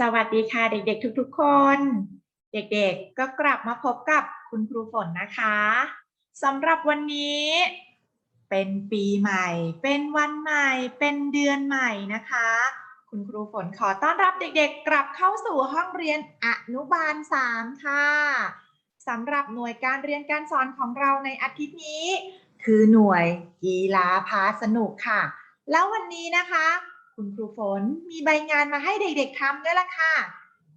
สวัสดีค่ะเด็กๆ ทุกๆคน เด็กๆ ก็กลับมาพบกับคุณครูฝนนะคะสำหรับวันนี้ เป็นปีใหม่ เป็นวันใหม่ เป็นเดือนใหม่นะคะ คุณครูฝนขอต้อนรับเด็กๆ กลับเข้าสู่ห้องเรียนอนุบาล 3 ค่ะสำหรับหน่วยการเรียนการสอนของเราในอาทิตย์นี้ คือหน่วยกีฬาพาสนุกค่ะ แล้ววันนี้นะคะ คุณครูฝนมีใบงานมาให้เด็กๆทำด้วยล่ะค่ะ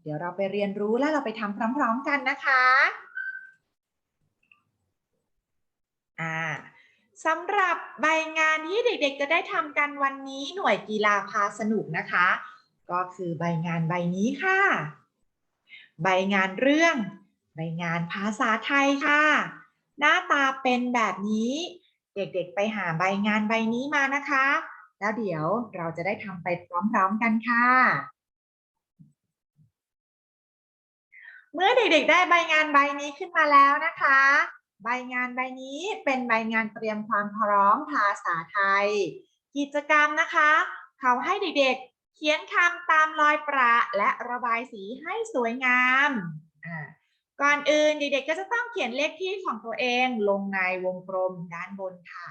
เดี๋ยวเราไปเรียนรู้และเราไปทำพร้อมๆกันนะคะอ่าสำหรับใบงานที่เด็กๆ จะได้ทำกันวันนี้หน่วยกีฬาพาสนุกนะคะ ก็คือใบงานใบนี้ค่ะ ใบงานเรื่อง ใบงานภาษาไทยค่ะ หน้าตาเป็นแบบนี้ เด็กๆ ไปหาใบงานใบนี้มานะคะ แล้วเดี๋ยวเราจะได้ทำไปพร้อมๆกันค่ะ เมื่อเด็กๆได้ใบงานใบนี้ขึ้นมาแล้วนะคะ ใบงานใบนี้เป็นใบงานเตรียมความพร้อมภาษาไทย กิจกรรมนะคะ เขาให้เด็กๆ เขียนคำตามรอยประและระบายสีให้สวยงามอ่าก่อนอื่นเด็กๆก็จะต้องเขียนเลขที่ของตัวเองลงในวงกลมด้านบนค่ะ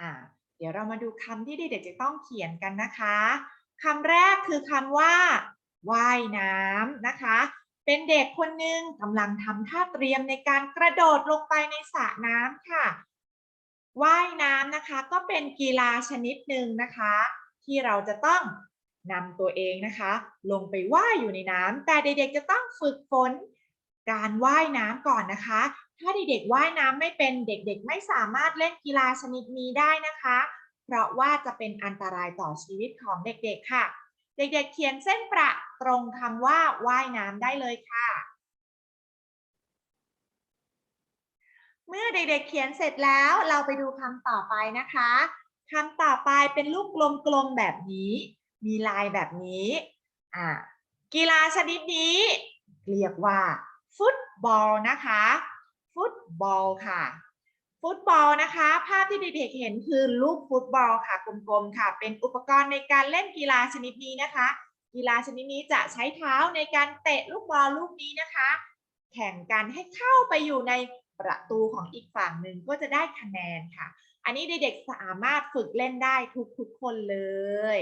อ่า เดี๋ยวเรามาดูคำที่เด็กๆจะต้องเขียนกันนะคะคำแรกคือคำว่าว่ายน้ำนะคะ เป็นเด็กคนหนึ่งกำลังทำท่าเตรียมในการกระโดดลงไปในสระน้ำค่ะ ว่ายน้ำนะคะก็เป็นกีฬาชนิดหนึ่งนะคะ ที่เราจะต้องนำตัวเองนะคะ ลงไปว่ายอยู่ในน้ำแต่เด็กๆจะต้องฝึกฝนการว่ายน้ำก่อนนะคะ ถ้าเด็กๆว่ายน้ำไม่เป็นเด็กๆ ไม่สามารถเล่นกีฬาชนิดนี้ได้นะคะ เพราะว่าจะเป็นอันตรายต่อชีวิตของเด็กๆค่ะ เด็กๆ เขียนเส้นประตรงคำว่าว่ายน้ำได้เลยค่ะ เมื่อเด็กๆ เขียนเสร็จแล้วเราไปดูคำต่อไปนะคะคำต่อไปเป็นลูกกลมๆแบบนี้ มีลายแบบนี้อ่ากีฬาชนิดนี้ เรียกว่า ฟุตบอลนะคะ ฟุตบอลค่ะ ฟุตบอลนะคะ ภาพที่เด็กๆเห็นคือลูกฟุตบอลค่ะกลมๆค่ะ เป็นอุปกรณ์ในการเล่นกีฬาชนิดนี้นะคะ กีฬาชนิดนี้จะใช้เท้าในการเตะลูกบอลลูกนี้นะคะ แข่งกันให้เข้าไปอยู่ในประตูของอีกฝั่งหนึ่งก็จะได้คะแนนค่ะ อันนี้เด็กๆสามารถฝึกเล่นได้ทุกๆคนเลย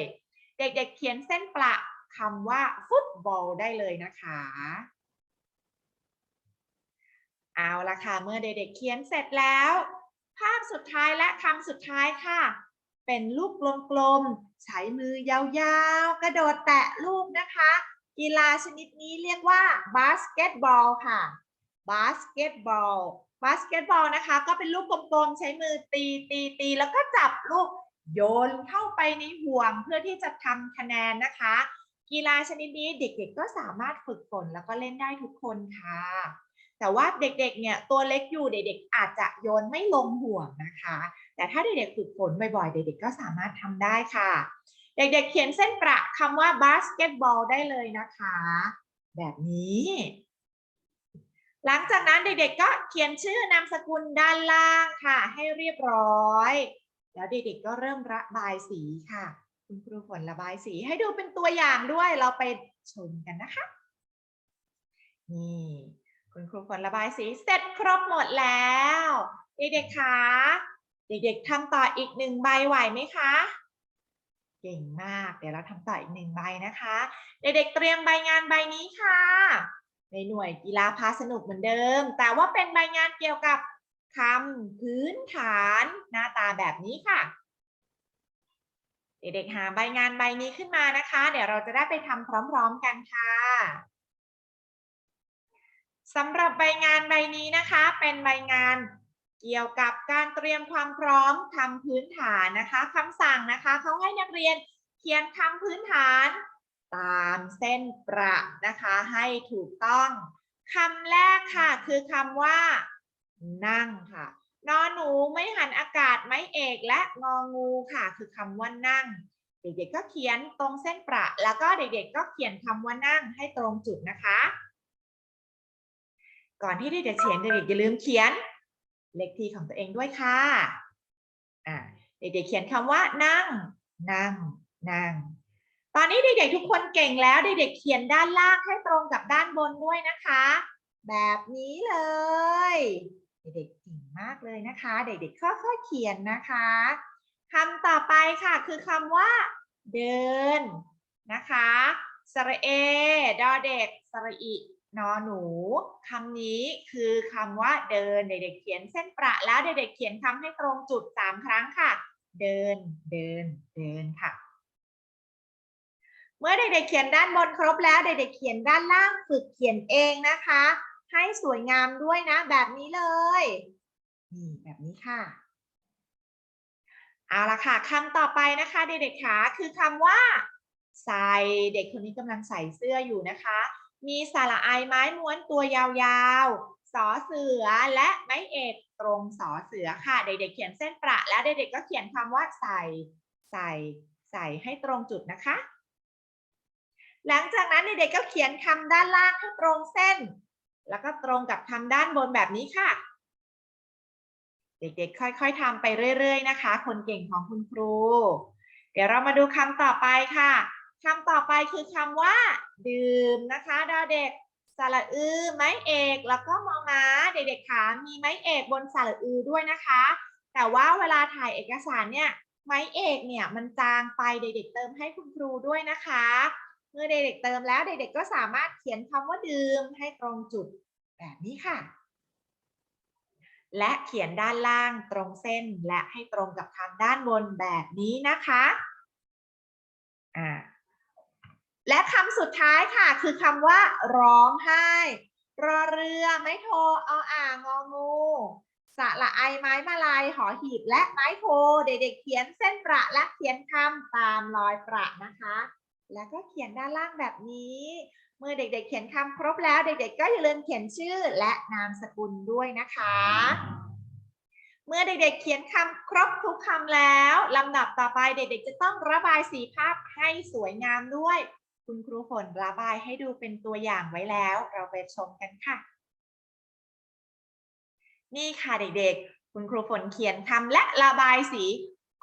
เด็กๆเขียนเส้นประคำว่าฟุตบอลได้เลยนะคะ เอาละค่ะ เมื่อเด็กๆเขียนเสร็จแล้ว ภาพสุดท้ายและคำสุดท้ายค่ะ เป็นลูกกลมๆ ใช้มือยาวๆ กระโดดแตะลูกนะคะ กีฬาชนิดนี้เรียกว่าบาสเกตบอลค่ะ บาสเกตบอล บาสเกตบอลนะคะ ก็เป็นลูกกลมๆ ใช้มือตีตีตีแล้วก็จับลูกโยนเข้าไปในห่วงเพื่อที่จะทำคะแนนนะคะ กีฬาชนิดนี้เด็กๆ ก็สามารถฝึกฝนแล้วก็เล่นได้ทุกคนค่ะ แต่ว่าเด็กๆ เนี่ยตัวเล็กอยู่เด็กๆ อาจจะโยนไม่ลงห่วงนะคะ แต่ถ้าเด็กๆ ฝึกฝนบ่อยๆ เด็กๆ ก็สามารถทำได้ค่ะ เด็กๆ เขียนเส้นประคำว่าบาสเกตบอลได้เลยนะคะ แบบนี้ หลังจากนั้นเด็กๆ ก็เขียนชื่อนามสกุลด้านล่างค่ะ ให้เรียบร้อย แล้วเด็กๆ ก็เริ่มระบายสีค่ะ คุณครูฝนระบายสีให้ดูเป็นตัวอย่างด้วย เราไปชมกันนะคะ นี่ คุณครูฝนระบายสีเสร็จครบหมดแล้ว เด็กๆคะเด็กๆทำต่ออีกหนึ่งใบไหวไหมคะ เก่งมาก เดี๋ยวเราทำต่ออีกหนึ่งใบนะคะ เด็กๆเตรียมใบงานใบนี้ค่ะ ในหน่วยกีฬาพาสนุกเหมือนเดิม แต่ว่าเป็นใบงานเกี่ยวกับคำพื้นฐานหน้าตาแบบนี้ค่ะ เด็กๆหาใบงานใบนี้ขึ้นมานะคะ เดี๋ยวเราจะได้ไปทำพร้อม ๆ กันค่ะ สำหรับใบงานใบนี้นะคะ เป็นใบงานเกี่ยวกับการเตรียมความพร้อมคำพื้นฐานนะคะคำสั่งนะคะเขาให้นักเรียนเขียนคำพื้นฐาน ตามเส้นประนะคะ ให้ถูกต้องคำแรกค่ะ คือคำว่า นั่งค่ะนอนหนูไม่หันอากาศไม่เอกและงองูค่ะ คือคำว่านั่ง เด็กๆก็เขียนตรงเส้นประ แล้วก็เด็กๆก็เขียนคำว่านั่งให้ตรงจุดนะคะ ก่อนที่เด็กจะเขียนเด็กๆอย่าลืมเขียนเลขที่ของตัวเองด้วยค่ะอ่าเด็กๆเขียนคำว่านั่ง นั่ง นั่ง ตอนนี้เด็กๆทุกคนเก่งแล้วเด็กๆเขียนด้านล่างให้ตรงกับด้านบนด้วยนะคะ แบบนี้เลย เด็กๆเก่งมากเลยนะคะ เด็กๆค่อยๆเขียนนะคะคำต่อไปค่ะคือคำว่า เดินนะคะสระเอ ดอเด็กสระอิ นอหนูคำนี้คือคำว่าเดินเด็กๆเขียนเส้นประแล้วเด็กๆเขียนคำให้ตรงจุดสามครั้งค่ะ เดินเดินเดินค่ะ เมื่อเด็กๆเขียนด้านบนครบแล้วเด็กๆเขียนด้านล่างฝึกเขียนเองนะคะ ให้สวยงามด้วยนะ แบบนี้เลยนี่แบบนี้ค่ะเอาละค่ะคำต่อไปนะคะเด็กๆขาคือคำว่าใส่เด็กคนนี้กำลังใส่เสื้ออยู่นะคะ มีสระอายไม้ม้วนตัวยาวๆ สอเสือและไม้เอกตรงสอเสือค่ะ เด็กๆเขียนเส้นประ แล้วเด็กๆก็เขียนคำว่าใส่ใส่ใส่ให้ตรงจุดนะคะ หลังจากนั้นเด็กๆก็เขียนคำด้านล่างให้ตรงเส้น แล้วก็ตรงกับคำด้านบนแบบนี้ค่ะ เด็กๆ ค่อยๆทำไปเรื่อย ๆ นะคะ คนเก่งของคุณครู เดี๋ยวเรามาดูคำต่อไปค่ะ คำต่อไปคือคำว่า ดื่มนะคะดาวเด็กสระอือไม้เอกแล้วก็มอม้าเด็กๆขามีไม้เอกบนสระอือด้วยนะคะ แต่ว่าเวลาถ่ายเอกสารเนี่ยไม้เอกเนี่ยมันจางไปเด็กๆเติมให้คุณครูด้วยนะคะ เมื่อเด็กๆเติมแล้วเด็กๆก็สามารถเขียนคำว่าดื่มให้ตรงจุดแบบนี้ค่ะ และเขียนด้านล่างตรงเส้นและให้ตรงกับคำด้านบนแบบนี้นะคะ และคำสุดท้ายค่ะ คือคำว่า ร้องไห้ รอเรือไม้โทเอาอ่างงองูสะระไอไม้มาลายหอหีบและไม้โทเด็กๆเขียนเส้นประและเขียนคำตามรอยประนะคะ แล้วก็เขียนด้านล่างแบบนี้เมื่อเด็กๆ เขียนคำครบแล้ว เด็กๆ ก็อย่าลืมเขียนชื่อและนามสกุลด้วยนะคะ เมื่อเด็กๆ เขียนคำครบทุกคำแล้วลำดับต่อไปเด็กๆ จะต้องระบายสีภาพให้สวยงามด้วย คุณครูฝนระบายให้ดูเป็นตัวอย่างไว้แล้ว เราไปชมกันค่ะ นี่ค่ะเด็กๆ คุณครูฝนเขียนคำและระบายสี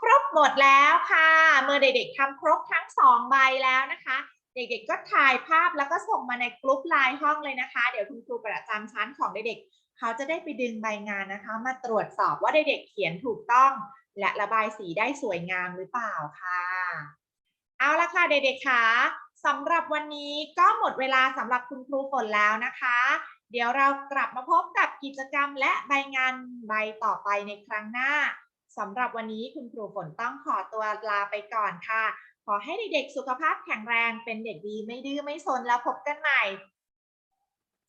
ครบหมดแล้วค่ะ เมื่อเด็กๆทำครบทั้งสองใบแล้วนะคะ เด็กๆก็ถ่ายภาพแล้วก็ส่งมาในกลุ่มไลน์ห้องเลยนะคะ เดี๋ยวคุณครูประจำชั้นของเด็กๆเขาจะได้ไปดึงใบงานนะคะ มาตรวจสอบว่าเด็กๆเขียนถูกต้อง และระบายสีได้สวยงามหรือเปล่าค่ะ เอาละค่ะเด็กๆค่ะ สำหรับวันนี้ก็หมดเวลาสำหรับคุณครูฝนแล้วนะคะ เดี๋ยวเรากลับมาพบกับกิจกรรมและใบงานใบต่อไปในครั้งหน้าสำหรับวันนี้คุณครูฝนต้องขอตัวลาไปก่อนค่ะ ขอให้เด็กๆสุขภาพแข็งแรงเป็นเด็กดีไม่ดื้อไม่ซนแล้วพบกันใหม่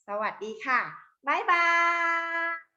สวัสดีค่ะ บ๊ายบาย